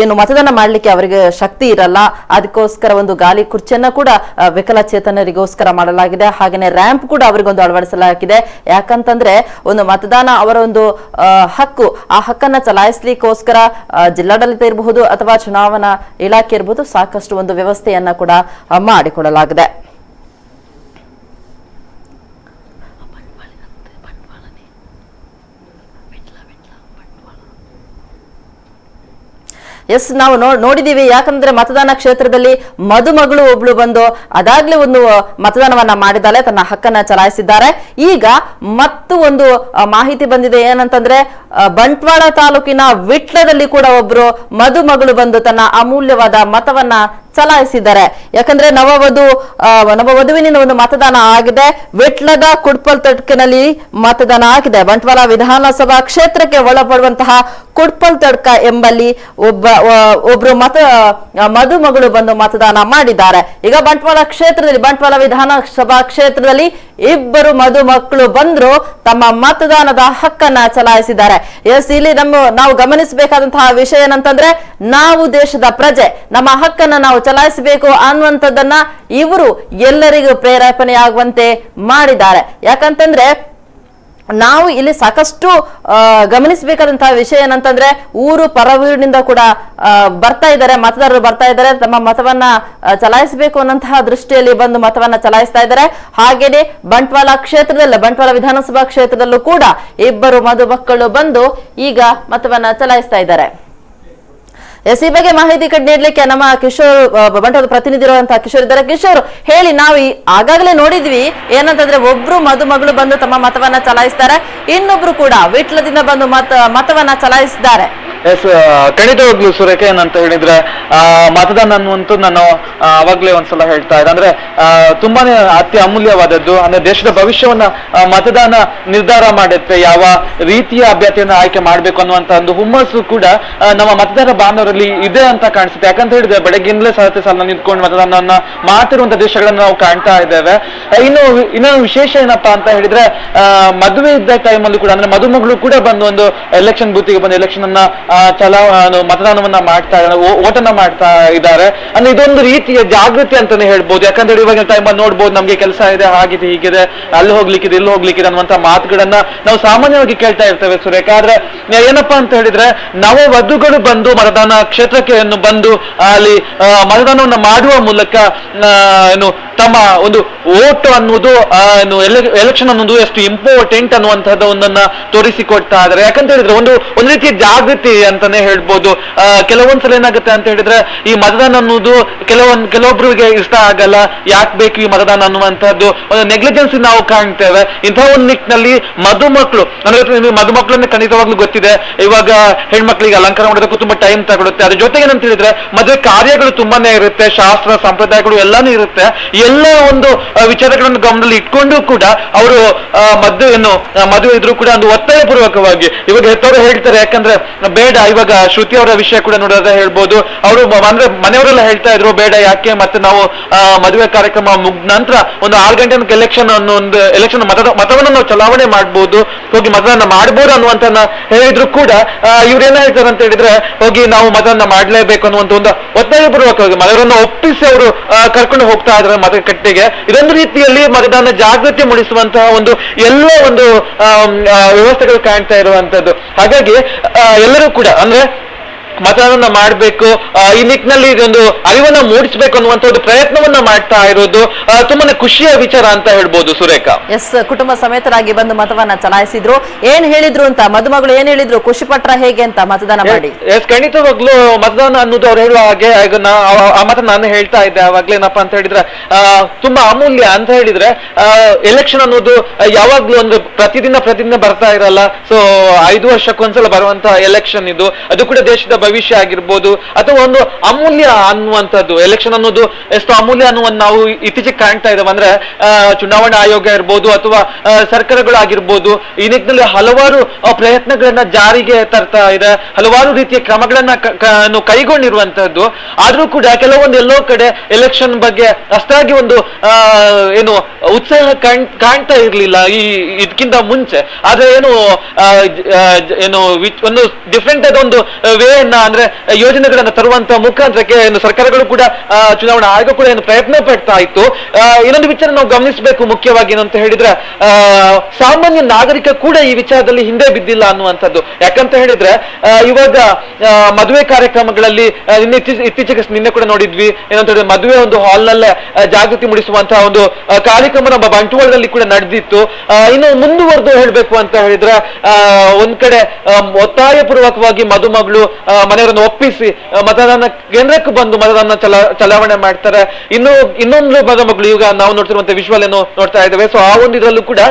ಏನು ಮತದಾನ ಮಾಡಲಿಕ್ಕೆ ಅವರಿಗೆ ಶಕ್ತಿ ಇರಲ್ಲ. ಅದಕ್ಕೋಸ್ಕರ ಒಂದು ಗಾಲಿ ಕುರ್ಚಿಯನ್ನ ಕೂಡ ವಿಕಲಚೇತನರಿಗೋಸ್ಕರ ಮಾಡಲಾಗಿದೆ. ಹಾಗೇನೆ ರ್ಯಾಂಪ್ ಕೂಡ ಅವರಿಗೊಂದು ಅಳವಡಿಸಲಾಗಿದೆ. ಯಾಕಂತಂದ್ರೆ ಒಂದು ಮತದಾನ ಅವರ ಒಂದು ಹಕ್ಕು, ಆ ಹಕ್ಕನ್ನ ಚಲಾಯಿಸ್ಲಿಕ್ಕೋಸ್ಕರ ಜಿಲ್ಲಾಡಳಿತ ಇರಬಹುದು ಅಥವಾ ಚುನಾವಣಾ ಇಲಾಖೆ ಇರಬಹುದು ಸಾಕಷ್ಟು ಒಂದು ವ್ಯವಸ್ಥೆಯನ್ನ ಕೂಡ ಮಾಡಿಕೊಡಲಾಗಿದೆ. ಎಸ್, ನಾವು ನೋಡಿದೀವಿ. ಯಾಕಂದ್ರೆ ಮತದಾನ ಕ್ಷೇತ್ರದಲ್ಲಿ ಮದುಮಗಳು ಒಬ್ಳು ಬಂದು ಅದಾಗ್ಲೇ ಒಂದು ಮತದಾನವನ್ನ ಮಾಡಿದ್ದಾಳೆ, ತನ್ನ ಹಕ್ಕನ್ನ ಚಲಾಯಿಸಿದ್ದಾರೆ. ಈಗ ಮತ್ತು ಒಂದು ಮಾಹಿತಿ ಬಂದಿದೆ. ಏನಂತಂದ್ರೆ ಬಂಟ್ವಾಳ ತಾಲೂಕಿನ ವಿಟ್ಲದಲ್ಲಿ ಕೂಡ ಒಬ್ರು ಮದುಮಗಳು ಬಂದು ತನ್ನ ಅಮೂಲ್ಯವಾದ ಮತವನ್ನ ಚಲಾಯಿಸಿದ್ದಾರೆ. ಯಾಕಂದ್ರೆ ನವವಧು ನವ ನವವಧುವಿನ ಒಂದು ಮತದಾನ ಆಗಿದೆ. ವಿಟ್ಲದ ಕುಡ್ಪಲ್ ತಡ್ಕಿನಲ್ಲಿ ಮತದಾನ ಆಗಿದೆ. ಬಂಟ್ವಾಳ ವಿಧಾನಸಭಾ ಕ್ಷೇತ್ರಕ್ಕೆ ಒಳಪಡುವಂತಹ ಕುಡ್ಪಲ್ ತಡ್ಕ ಎಂಬಲ್ಲಿ ಒಬ್ಬ ಒಬ್ರು ಮತ ಮಧುಮಗಳು ಬಂದು ಮತದಾನ ಮಾಡಿದ್ದಾರೆ. ಈಗ ಬಂಟ್ವಾಳ ಕ್ಷೇತ್ರದಲ್ಲಿ, ಬಂಟ್ವಾಳ ವಿಧಾನಸಭಾ ಕ್ಷೇತ್ರದಲ್ಲಿ ಇಬ್ಬರು ಮಧುಮಕ್ಕಳು ಬಂದ್ರು ತಮ್ಮ ಮತದಾನದ ಹಕ್ಕನ್ನ ಚಲಾಯಿಸಿದ್ದಾರೆ. ಎಸ್, ಇಲ್ಲಿ ನಮ್ಮ ನಾವು ಗಮನಿಸಬೇಕಾದಂತಹ ವಿಷಯ ಏನಂತಂದ್ರೆ, ನಾವು ದೇಶದ ಪ್ರಜೆ, ನಮ್ಮ ಹಕ್ಕನ್ನ ನಾವು ಚಲಾಯಿಸಬೇಕು ಅನ್ನುವಂಥದ್ದನ್ನ ಇವರು ಎಲ್ಲರಿಗೂ ಪ್ರೇರೇಪಣೆಯಾಗುವಂತೆ ಮಾಡಿದ್ದಾರೆ. ಯಾಕಂತಂದ್ರೆ ನಾವು ಇಲ್ಲಿ ಸಾಕಷ್ಟು ಗಮನಿಸಬೇಕಾದಂತಹ ವಿಷಯ ಏನಂತಂದ್ರೆ, ಊರು ಪರವೂರಿನಿಂದ ಕೂಡ ಬರ್ತಾ ಇದ್ದಾರೆ, ಮತದಾರರು ಬರ್ತಾ ಇದ್ದಾರೆ, ತಮ್ಮ ಮತವನ್ನ ಚಲಾಯಿಸಬೇಕು ಅನ್ನೋಂತಹ ದೃಷ್ಟಿಯಲ್ಲಿ ಬಂದು ಮತವನ್ನ ಚಲಾಯಿಸ್ತಾ ಇದ್ದಾರೆ. ಹಾಗೇನೆ ಬಂಟ್ವಾಳ ಕ್ಷೇತ್ರದಲ್ಲಿ, ಬಂಟ್ವಾಳ ವಿಧಾನಸಭಾ ಕ್ಷೇತ್ರದಲ್ಲೂ ಕೂಡ ಇಬ್ಬರು ಮಧುಮಕ್ಕಳು ಬಂದು ಈಗ ಮತವನ್ನ ಚಲಾಯಿಸ್ತಾ ಇದ್ದಾರೆ. ಎಸ್ ಈ ಬಗ್ಗೆ ಮಾಹಿತಿ ನೀಡ್ಲಿಕ್ಕೆ ನಮ್ಮ ಕಿಶೋರ್ ಮಂಟದ ಪ್ರತಿನಿಧಿ ಇರುವಂತಹ ಕಿಶೋರ್ ಇದ್ದಾರೆ. ಕಿಶೋರ್, ಹೇಳಿ ನಾವು ಆಗಾಗಲೇ ನೋಡಿದ್ವಿ. ಏನಂತಂದ್ರೆ ಒಬ್ರು ಮದುಮಗಳು ಬಂದು ತಮ್ಮ ಮತವನ್ನ ಚಲಾಯಿಸ್ತಾರೆ, ಇನ್ನೊಬ್ರು ಕೂಡ ವಿಟ್ಲದಿಂದ ಬಂದು ಮತ ಮತವನ್ನ ಚಲಾಯಿಸಿದ್ದಾರೆ ಎಸ್ ಖಂಡಿತವಾಗ್ಲೂ ಸುರೇಖ ಏನಂತ ಹೇಳಿದ್ರೆ ಆ, ಮತದಾನ ಅನ್ನುವಂತೂ ನಾನು ಅವಾಗ್ಲೇ ಒಂದ್ಸಲ ಹೇಳ್ತಾ ಇದ್ದೆ. ಅಂದ್ರೆ ತುಂಬಾನೇ ಅತಿ ಅಮೂಲ್ಯವಾದದ್ದು. ಅಂದ್ರೆ ದೇಶದ ಭವಿಷ್ಯವನ್ನ ಮತದಾನ ನಿರ್ಧಾರ ಮಾಡುತ್ತೆ. ಯಾವ ರೀತಿಯ ಅಭ್ಯರ್ಥಿಯನ್ನು ಆಯ್ಕೆ ಮಾಡ್ಬೇಕು ಅನ್ನುವಂತ ಒಂದು ಹುಮ್ಮಸ್ಸು ಕೂಡ ನಮ್ಮ ಮತದಾರ ಬಾಂಧವರಲ್ಲಿ ಇದೆ ಅಂತ ಕಾಣಿಸುತ್ತೆ. ಯಾಕಂತ ಹೇಳಿದ್ರೆ ಬೆಳಗ್ಗಿಂದಲೇ ಸರತಿ ಸಾಲ ನಿಂತ್ಕೊಂಡು ಮತದಾನವನ್ನ ಮಾಡ್ತಿರುವಂತ ದೇಶಗಳನ್ನ ನಾವು ಕಾಣ್ತಾ ಇದ್ದೇವೆ. ಇನ್ನು ಇನ್ನೊಂದು ವಿಶೇಷ ಏನಪ್ಪಾ ಅಂತ ಹೇಳಿದ್ರೆ ಮದುವೆ ಇದ್ದ ಟೈಮಲ್ಲಿ ಕೂಡ ಅಂದ್ರೆ ಮದುಮಗಳು ಕೂಡ ಬಂದು ಒಂದು ಎಲೆಕ್ಷನ್ ಬೂತಿಗೆ ಬಂದು ಎಲೆಕ್ಷನ್ ಅನ್ನ ಆ, ಚಲಾ ಮತದಾನವನ್ನ ಮಾಡ್ತಾ ಇದ್ದಾರೆ ಓ- ಓಟನ್ನ ಮಾಡ್ತಾ ಇದ್ದಾರೆ. ಅಂದ್ರೆ ಇದೊಂದು ರೀತಿಯ ಜಾಗೃತಿ ಅಂತಾನೆ ಹೇಳ್ಬೋದು. ಯಾಕಂದ್ರೆ ಇವಾಗಿನ ಟೈಮ್ ನೋಡ್ಬೋದು ನಮ್ಗೆ ಕೆಲಸ ಇದೆ ಹಾಗಿದೆ ಹೀಗಿದೆ ಅಲ್ಲಿ ಹೋಗ್ಲಿಕ್ಕಿದೆ ಇಲ್ಲಿ ಹೋಗ್ಲಿಕ್ಕಿದೆ ಅನ್ನುವಂತ ಮಾತುಗಳನ್ನ ನಾವು ಸಾಮಾನ್ಯವಾಗಿ ಕೇಳ್ತಾ ಇರ್ತೇವೆ ಸುರೇಖ. ಆದ್ರೆ ಏನಪ್ಪಾ ಅಂತ ಹೇಳಿದ್ರೆ ನವ ವಧುಗಳು ಬಂದು ಮತದಾನ ಕ್ಷೇತ್ರಕ್ಕೆ ಬಂದು ಅಲ್ಲಿ ಮತದಾನವನ್ನ ಮಾಡುವ ಮೂಲಕ ಏನು ತಮ್ಮ ಒಂದು ಓಟ್ ಅನ್ನುವುದು ಎಲೆಕ್ಷನ್ ಅನ್ನೋದು ಎಷ್ಟು ಇಂಪಾರ್ಟೆಂಟ್ ಅನ್ನುವಂಥದ್ದು ಒಂದನ್ನ ತೋರಿಸಿಕೊಡ್ತಾ ಇದ್ದಾರೆ. ಯಾಕಂತ ಹೇಳಿದ್ರೆ ಒಂದು ಒಂದು ರೀತಿಯ ಜಾಗೃತಿ ಅಂತಾನೆ ಹೇಳ್ಬೋದು. ಕೆಲವೊಂದ್ಸಲ ಏನಾಗುತ್ತೆ ಅಂತ ಹೇಳಿದ್ರೆ, ಈ ಮತದಾನ ಅನ್ನೋದು ಕೆಲವೊಂದ್ ಕೆಲವೊಬ್ಬರಿಗೆ ಇಷ್ಟ ಆಗಲ್ಲ. ಯಾಕೆ ಬೇಕು ಈ ಮತದಾನ ಅನ್ನುವಂಥದ್ದು? ಒಂದು ನೆಗ್ಲಿಜೆನ್ಸ್ ನಾವು ಕಾಣ್ತೇವೆ. ಇಂತಹ ಒಂದು ನಿಟ್ಟಿನಲ್ಲಿ ಮಧುಮಕ್ಕಳು ಅಂದ್ರೆ ಮಧುಮಕ್ಕಳನ್ನ ಖಂಡಿತವಾಗ್ಲೂ ಗೊತ್ತಿದೆ. ಇವಾಗ ಹೆಣ್ಮಕ್ಳಿಗೆ ಅಲಂಕಾರ ಮಾಡೋದಕ್ಕೂ ತುಂಬಾ ಟೈಮ್ ತಗೊಳುತ್ತೆ. ಅದ್ರ ಜೊತೆಗೆ ಏನಂತ ಹೇಳಿದ್ರೆ, ಮದುವೆ ಕಾರ್ಯಗಳು ತುಂಬಾನೇ ಇರುತ್ತೆ. ಶಾಸ್ತ್ರ, ಸಂಪ್ರದಾಯಗಳು ಎಲ್ಲಾನು ಇರುತ್ತೆ. ಎಲ್ಲ ಒಂದು ವಿಚಾರಗಳನ್ನು ಗಮನದಲ್ಲಿ ಇಟ್ಕೊಂಡು ಕೂಡ ಅವರು ಮದುವೆಯನ್ನು ಮದುವೆ ಇದ್ರು ಕೂಡ ಒಂದು ಒತ್ತಾಯ ಪೂರ್ವಕವಾಗಿ ಇವಾಗ ಹೆತ್ತವರು ಹೇಳ್ತಾರೆ, ಯಾಕಂದ್ರೆ ಬೇಡ, ಇವಾಗ ಶ್ರುತಿ ಅವರ ವಿಷಯ ಕೂಡ ನೋಡೋದ ಹೇಳ್ಬೋದು. ಅವರು ಅಂದ್ರೆ ಮನೆಯವರೆಲ್ಲ ಹೇಳ್ತಾ ಇದ್ರು, ಬೇಡ, ಯಾಕೆ ಮತ್ತೆ ನಾವು ಮದುವೆ ಕಾರ್ಯಕ್ರಮ ಮುಗ್ದ ನಂತರ ಒಂದು ಆರು ಗಂಟೆ ಎಲೆಕ್ಷನ್ ಅನ್ನೋ ಒಂದು ಎಲೆಕ್ಷನ್ ಮತದ, ಮತವನ್ನು ನಾವು ಚಲಾವಣೆ ಮಾಡ್ಬೋದು, ಹೋಗಿ ಮತದಾನ ಮಾಡ್ಬೋದು ಅನ್ನುವಂತ ಹೇಳಿದ್ರು ಕೂಡ ಇವ್ರು ಏನ್ ಹೇಳ್ತಾರೆ ಅಂತ ಹೇಳಿದ್ರೆ, ಹೋಗಿ ನಾವು ಮತದಾನ ಮಾಡ್ಲೇಬೇಕು ಅನ್ನುವಂತ ಒಂದು ಒತ್ತಾಯಪೂರ್ವಕವಾಗಿ ಮನೆಯವರನ್ನ ಒಪ್ಪಿಸಿ ಅವರು ಕರ್ಕೊಂಡು ಹೋಗ್ತಾ ಇದ್ದಾರೆ ಮತಗಟ್ಟೆಗೆ ಇದೊಂದು ರೀತಿಯಲ್ಲಿ ಮತದಾನ ಜಾಗೃತಿ ಮೂಡಿಸುವಂತಹ ಒಂದು ಎಲ್ಲ ಒಂದು ವ್ಯವಸ್ಥೆಗಳು ಕಾಣ್ತಾ ಇರುವಂತದ್ದು. ಹಾಗಾಗಿ ಎಲ್ಲರೂ ಕೂಡ, ಅಂದ್ರೆ ಮತದಾನ ಮಾಡಬೇಕು. ಈ ನಿಟ್ಟಿನಲ್ಲಿ ಇದೊಂದು ಅರಿವನ್ನ ಮೂಡಿಸಬೇಕು ಅನ್ನುವಂತ ಒಂದು ಪ್ರಯತ್ನವನ್ನ ಮಾಡ್ತಾ ಇರೋದು ತುಂಬಾನೇ ಖುಷಿಯ ವಿಚಾರ ಅಂತ ಹೇಳ್ಬೋದು ಸುರೇಖ. ಎಸ್ ಕುಟುಂಬ ಸಮೇತರಾಗಿ ಬಂದು ಮತವನ್ನ ಚಲಾಯಿಸಿದ್ರು. ಏನ್ ಹೇಳಿದ್ರು ಅಂತ ಮದುಮಗಳು ಏನ್ ಹೇಳಿದ್ರು ಖುಷಿ ಪಟ್ರ ಹೇಗೆ ಅಂತ ಮತದಾನ ಮಾಡಿ. ಎಸ್ ಖಂಡಿತವಾಗ್ಲೂ ಮತದಾನ ಅನ್ನೋದು ಅವ್ರು ಹೇಳುವ ಹಾಗೆ ಆ- ಮತ ನಾನು ಹೇಳ್ತಾ ಇದ್ದೆ ಅವಾಗ್ಲೇನಪ್ಪ ಅಂತ ಹೇಳಿದ್ರೆ ಆ, ತುಂಬಾ ಅಮೂಲ್ಯ ಅಂತ ಹೇಳಿದ್ರೆ ಎಲೆಕ್ಷನ್ ಅನ್ನೋದು ಯಾವಾಗ್ಲೂ ಒಂದು ಪ್ರತಿದಿನ ಪ್ರತಿದಿನ ಬರ್ತಾ ಇರಲ್ಲ. ಸೊ ಐದು ವರ್ಷಕ್ಕೊಂದ್ಸಲ ಬರುವಂತಹ ಎಲೆಕ್ಷನ್ ಇದು. ಅದು ಕೂಡ ದೇಶದ ಭವಿಷ್ಯ ಆಗಿರ್ಬೋದು ಅಥವಾ ಒಂದು ಅಮೂಲ್ಯ ಅನ್ನುವಂಥದ್ದು ಎಲೆಕ್ಷನ್ ಅನ್ನೋದು ಎಷ್ಟು ಅಮೂಲ್ಯ ಅನ್ನುವಂತ ನಾವು ಇತ್ತೀಚೆಗೆ ಕಾಣ್ತಾ ಇದ್ದೇವೆ ಅಂದ್ರೆ ಚುನಾವಣಾ ಆಯೋಗ ಇರ್ಬೋದು ಅಥವಾ ಸರ್ಕಾರಗಳು ಆಗಿರ್ಬೋದು ಈ ನಿಟ್ಟಿನಲ್ಲಿ ಹಲವಾರು ಪ್ರಯತ್ನಗಳನ್ನ ಜಾರಿಗೆ ತರ್ತಾ ಇದೆ. ಹಲವಾರು ರೀತಿಯ ಕ್ರಮಗಳನ್ನ ಕೈಗೊಂಡಿರುವಂತಹದ್ದು ಆದ್ರೂ ಕೂಡ ಕೆಲವೊಂದು ಎಲ್ಲೋ ಕಡೆ ಎಲೆಕ್ಷನ್ ಬಗ್ಗೆ ಅಷ್ಟಾಗಿ ಒಂದು ಏನು ಉತ್ಸಾಹ ಕಾಣ್, ಕಾಣ್ತಾ ಇರ್ಲಿಲ್ಲ ಈ, ಇದಕ್ಕಿಂತ ಮುಂಚೆ. ಆದ್ರೆ ಏನು ಏನು ಒಂದು ಡಿಫ್ರೆಂಟ್ ಆದ ಒಂದು ವೇ ಅನ್ನ ಅಂದ್ರೆ ಯೋಜನೆಗಳನ್ನ ತರುವಂತ ಮುಖಾಂತರಕ್ಕೆ ಏನು ಸರ್ಕಾರಗಳು ಕೂಡ ಚುನಾವಣಾ ಆಯೋಗ ಕೂಡ ಏನು ಪ್ರಯತ್ನ ಪಡ್ತಾ ಇತ್ತು. ಇನ್ನೊಂದು ವಿಚಾರ ನಾವು ಗಮನಿಸಬೇಕು ಮುಖ್ಯವಾಗಿ ಏನಂತ ಹೇಳಿದ್ರೆ ಸಾಮಾನ್ಯ ನಾಗರಿಕ ಕೂಡ ಈ ವಿಚಾರದಲ್ಲಿ ಹಿಂದೆ ಬಿದ್ದಿಲ್ಲ ಅನ್ನುವಂಥದ್ದು. ಯಾಕಂತ ಹೇಳಿದ್ರೆ ಇವಾಗ ಮದುವೆ ಕಾರ್ಯಕ್ರಮಗಳಲ್ಲಿ ಇತ್ತೀಚೆಗೆ ನಿನ್ನೆ ಕೂಡ ನೋಡಿದ್ವಿ, ಏನಂತ ಹೇಳಿದ್ರೆ ಮದುವೆ ಒಂದು ಹಾಲ್ನಲ್ಲೇ ಜಾಗೃತಿ ಮೂಡಿಸುವಂತಹ ಒಂದು ಕಾರ್ಯಕ್ರಮ ನಮ್ಮ ಬಂಟ್ವಾಳದಲ್ಲಿ ಕೂಡ ನಡೆದಿತ್ತು. ಇನ್ನು ಮುಂದುವರೆದು ಹೇಳ್ಬೇಕು ಅಂತ ಹೇಳಿದ್ರೆ ಒಂದ್ ಕಡೆ ಒತ್ತಾಯಪೂರ್ವಕವಾಗಿ ಮದುಮಗಳು ಮನೆಯವರನ್ನು ಒಪ್ಪಿಸಿ ಮತದಾನ ಕೇಂದ್ರಕ್ಕೆ ಬಂದು ಮತದಾನ ಚಲ, ಚಲಾವಣೆ ಮಾಡ್ತಾರೆ. ಇನ್ನು, ಇನ್ನೊಂದು ಮದುಮಗಳು ಈಗ ನಾವು ನೋಡ್ತಿರುವಂತಹ ವಿಶ್ವಲ್ ಏನು ನೋಡ್ತಾ ಇದ್ದೇವೆ. ಸೊ ಆ ಒಂದು ಇದರಲ್ಲೂ ಕೂಡ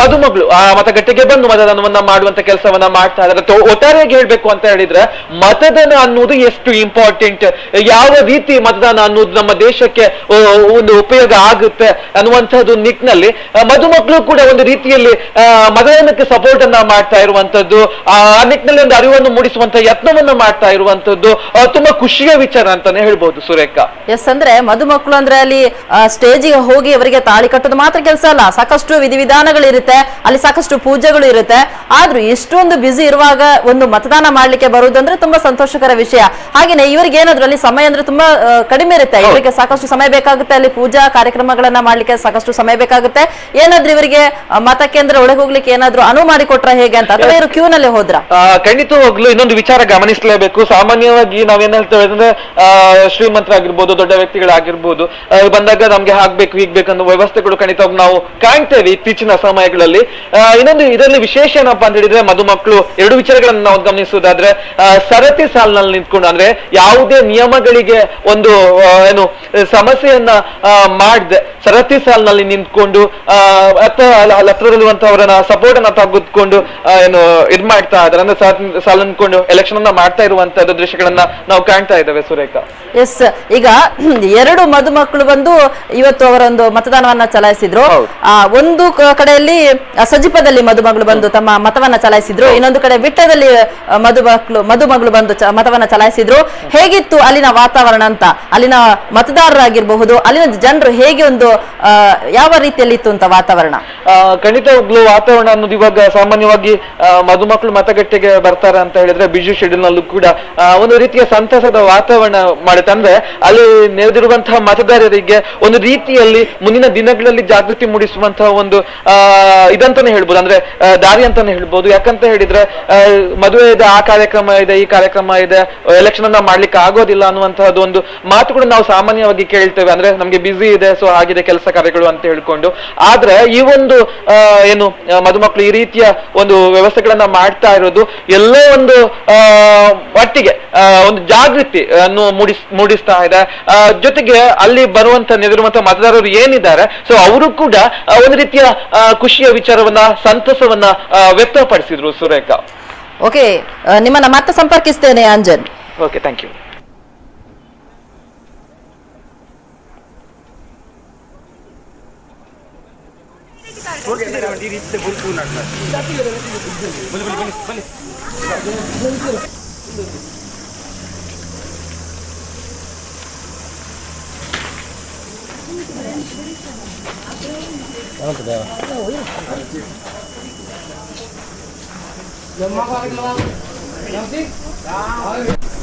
ಮದುಮಗಳು ಆ, ಮತಗಟ್ಟೆಗೆ ಬಂದು ಮತದಾನವನ್ನ ಮಾಡುವಂತ ಕೆಲಸವನ್ನ ಮಾಡ್ತಾ ಇದ್ದಾರೆ. ಒಟ್ಟಾರೆಯಾಗಿ ಹೇಳ್ಬೇಕು ಅಂತ ಹೇಳಿದ್ರೆ, ಮತದಾನ ಅನ್ನೋದು ಎಷ್ಟು ಇಂಪಾರ್ಟೆಂಟ್ ಯಾವ ರೀತಿ ಮತದಾನ ಅನ್ನೋದು ನಮ್ಮ ದೇಶಕ್ಕೆ ಒಂದು ಉಪಯೋಗ ಆಗುತ್ತೆ ಅನ್ನುವಂಥದ್ದು ನಿಟ್ಟಿನಲ್ಲಿ ಮಧುಮಕ್ಕಳು ಕೂಡ ಒಂದು ರೀತಿಯಲ್ಲಿ ಮತದಾನಕ್ಕೆ ಸಪೋರ್ಟ್ ಅನ್ನ ಮಾಡ್ತಾ ಇರುವಂತದ್ದು ಆ ನಿಟ್ಟಿನಲ್ಲಿ ಒಂದು ಅರಿವನ್ನು ಮೂಡಿಸುವಂತ ಯತ್ನವನ್ನ ಮಾಡ್ತಾ ಇರುವಂತದ್ದು ತುಂಬಾ ಖುಷಿಯ ವಿಚಾರ ಅಂತಾನೆ ಹೇಳ್ಬೋದು ಸುರೇಖ. ಎಸ್ ಅಂದ್ರೆ ಮಧುಮಕ್ಕಳು ಅಂದ್ರೆ ಅಲ್ಲಿ ಸ್ಟೇಜಿಗೆ ಹೋಗಿ ಅವರಿಗೆ ತಾಳಿ ಕಟ್ಟೋದು ಮಾತ್ರ ಕೆಲಸ ಅಲ್ಲ. ಸಾಕಷ್ಟು ವಿಧಿವಿಧಾನಗಳಿರುತ್ತೆ ಅಲ್ಲಿ ಸಾಕಷ್ಟು ಪೂಜೆಗಳು ಇರುತ್ತೆ. ಆದ್ರೂ ಇಷ್ಟೊಂದು ಬ್ಯುಸಿ ಇರುವಾಗ ಒಂದು ಮತದಾನ ಮಾಡ್ಲಿಕ್ಕೆ ಬರುವುದಂದ್ರೆ ತುಂಬಾ ಸಂತೋಷಕರ ವಿಷಯ. ಹಾಗೇನೆ ಇವರಿಗೆ ಏನಾದ್ರೂ ಅಲ್ಲಿ ಸಮಯ ಅಂದ್ರೆ ತುಂಬಾ ಕಡಿಮೆ ಇರುತ್ತೆ. ಇವರಿಗೆ ಸಾಕಷ್ಟು ಸಮಯ ಬೇಕಾಗುತ್ತೆ ಅಲ್ಲಿ ಪೂಜಾ ಕಾರ್ಯಕ್ರಮಗಳನ್ನ ಮಾಡ್ಲಿಕ್ಕೆ ಸಾಕಷ್ಟು ಸಮಯ ಬೇಕಾಗುತ್ತೆ. ಏನಾದ್ರೂ ಇವರಿಗೆ ಮತ ಕೇಂದ್ರ ಒಳಗೆ ಹೋಗ್ಲಿಕ್ಕೆ ಏನಾದ್ರೂ ಅನುವು ಮಾಡಿಕೊಟ್ರ ಹೇಗೆ ಅಂತ ಅಥವಾ ಇವರು ಕ್ಯೂ ನಲ್ಲಿ ಹೋದ್ರ? ಖಂಡಿತವಾಗ್ಲೂ ಇನ್ನೊಂದು ವಿಚಾರ ಗಮನಿಸಲೇಬೇಕು ಸಾಮಾನ್ಯವಾಗಿ ನಾವೇನ್ ಹೇಳ್ತೇವೆ ಅಂದ್ರೆ ಶ್ರೀಮಂತರಾಗಿರ್ಬೋದು, ದೊಡ್ಡ ವ್ಯಕ್ತಿಗಳಾಗಿರ್ಬೋದು ಬಂದಾಗ ನಮ್ಗೆ ಆಗ್ಬೇಕು ಹೀಗ್ಬೇಕು ಅನ್ನೋ ವ್ಯವಸ್ಥೆಗಳು ಖಂಡಿತವಾಗಿ ನಾವು ಕಾಣ್ತೇವೆ ಇತ್ತೀಚಿನ ಸಮಯಗಳಲ್ಲಿ. ಇನ್ನೊಂದು ಇದರಲ್ಲಿ ವಿಶೇಷ ಏನಪ್ಪಾ ಅಂತ ಹೇಳಿದ್ರೆ ಮಧುಮಕ್ಕಳು ಎರಡು ವಿಚಾರಗಳನ್ನು ನಾವು ಗಮನಿಸುವುದಾದ್ರೆ ಸರತಿ ಸಾಲಿನಲ್ಲಿ ನಿಂತ್ಕೊಂಡು, ಅಂದ್ರೆ ಯಾವುದೇ ನಿಯಮಗಳಿಗೆ ಒಂದು ಏನು, ಸಮಸ್ಯೆಯನ್ನ ಮಾಡದೆ, ಸರತಿ ಸಾಲಿನಲ್ಲಿ ನಿಂತ್ಕೊಂಡು ಹತ್ರದಲ್ಲಿರುವಂತವರನ್ನ ಸಪೋರ್ಟ್ ಅನ್ನ ತೆಗೆದುಕೊಂಡು ಏನು ಇದ್ ಮಾಡ್ತಾ ಇದಾರೆ ಅಂದ್ರೆ ಸಾಲ ನಿಂತ್ಕೊಂಡು ಎಲೆಕ್ಷನ್ ಅನ್ನ ಮಾಡ್ತಾ ಇರುವಂತಹ ದೃಶ್ಯಗಳನ್ನ ನಾವು ಕಾಣ್ತಾ ಇದ್ದೇವೆ ಸುರೇಖ. ಎಸ್ ಈಗ ಎರಡು ಮದುಮಕ್ಕಳು ಬಂದು ಇವತ್ತು ಅವರೊಂದು ಮತದಾನವನ್ನ ಚಲಾಯಿಸಿದ್ರು. ಆ, ಒಂದು ಕಡೆಯಲ್ಲಿ ಸಜಿಪದಲ್ಲಿ ಮದುಮಗಳು ಬಂದು ತಮ್ಮ ಮತವನ್ನ ಚಲಾಯಿಸಿದ್ರು. ಇನ್ನೊಂದು ಕಡೆ ವಿಟ್ಟದಲ್ಲಿ ಮದುಮಕ್ಕಳು ಮದುಮಗಳು ಬಂದು ಮತವನ್ನ ಚಲಾಯಿಸಿದ್ರು. ಹೇಗಿತ್ತು ಅಲ್ಲಿನ ವಾತಾವರಣ ಅಂತ? ಅಲ್ಲಿನ ಮತದಾರರಾಗಿರ್ಬಹುದು ಅಲ್ಲಿನ ಜನರು ಹೇಗೆ ಒಂದು ಯಾವ ರೀತಿಯಲ್ಲಿ ಇತ್ತು ಅಂತ ವಾತಾವರಣ? ಖಂಡಿತವಾಗ್ಲೂ ವಾತಾವರಣ ಅನ್ನೋದು ಇವಾಗ ಸಾಮಾನ್ಯವಾಗಿ ಮಧುಮಕ್ಕಳು ಮತಗಟ್ಟೆಗೆ ಬರ್ತಾರೆ ಅಂತ ಹೇಳಿದ್ರೆ ಬಿಜು ಶೆಡ್ಯೂಲ್ ನಲ್ಲೂ ಕೂಡ ಒಂದು ರೀತಿಯ ಸಂತಸದ ವಾತಾವರಣ ಮಾಡುತ್ತೆ ಅಂದ್ರೆ ಅಲ್ಲಿ ನೆರೆದಿರುವಂತಹ ಮತದಾರರಿಗೆ ಒಂದು ರೀತಿಯಲ್ಲಿ ಮುಂದಿನ ದಿನಗಳಲ್ಲಿ ಜಾಗೃತಿ ಮೂಡಿಸುವಂತಹ ಒಂದು ಇದಂತಾನೆ ಹೇಳ್ಬೋದು. ಅಂದ್ರೆ ದಾರಿ ಅಂತಾನೆ ಹೇಳ್ಬೋದು. ಯಾಕಂತ ಹೇಳಿದ್ರೆ ಮದುವೆ ಇದೆ ಆ ಕಾರ್ಯಕ್ರಮ ಇದೆ ಈ ಕಾರ್ಯಕ್ರಮ ಇದೆ ಎಲೆಕ್ಷನ್ ಅನ್ನ ಮಾಡ್ಲಿಕ್ಕೆ ಆಗೋದಿಲ್ಲ ಅನ್ನುವಂತಹದ್ದು ಒಂದು ಮಾತು ಕೂಡ ನಾವು ಸಾಮಾನ್ಯವಾಗಿ ಕೇಳ್ತೇವೆ. ಅಂದ್ರೆ ನಮ್ಗೆ ಬಿಸಿ ಇದೆ ಸೊ ಆಗಿದೆ ಕೆಲಸ ಕಾರ್ಯಗಳು ಅಂತ ಹೇಳ್ಕೊಂಡು. ಆದ್ರೆ ಈ ಒಂದು ಏನು ಮದುಮಕ್ಕಳು ಈ ರೀತಿಯ ಒಂದು ವ್ಯವಸ್ಥೆಗಳನ್ನ ಮಾಡ್ತಾ ಇರೋದು ಎಲ್ಲೋ ಒಂದು ಆ, ಒಂದು ಜಾಗೃತಿ ಅನ್ನು ಮೂಡಿಸ್ ಮೂಡಿಸ್ತಾ ಇದೆ. ಜೊತೆಗೆ ಅಲ್ಲಿ ಬರುವಂತ ನಿರ್ಮತ ಮತದಾರರು ಏನಿದ್ದಾರೆ ಸೊ ಅವರು ಕೂಡ ಒಂದು ರೀತಿಯ ಖುಷಿಯ ವಿಚಾರವನ್ನ ಸಂತಸವನ್ನ ವ್ಯಕ್ತಪಡಿಸಿದ್ರು ಸುರೇಖಾ. ಓಕೆ ನಿಮ್ಮನ್ನ ಮತ್ತೆ ಸಂಪರ್ಕಿಸ್ತೇನೆ ಅಂಜನ್. ಓಕೆ ಥ್ಯಾಂಕ್ ಯು ಬನ್ನಿ 다른 거 내가.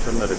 전날에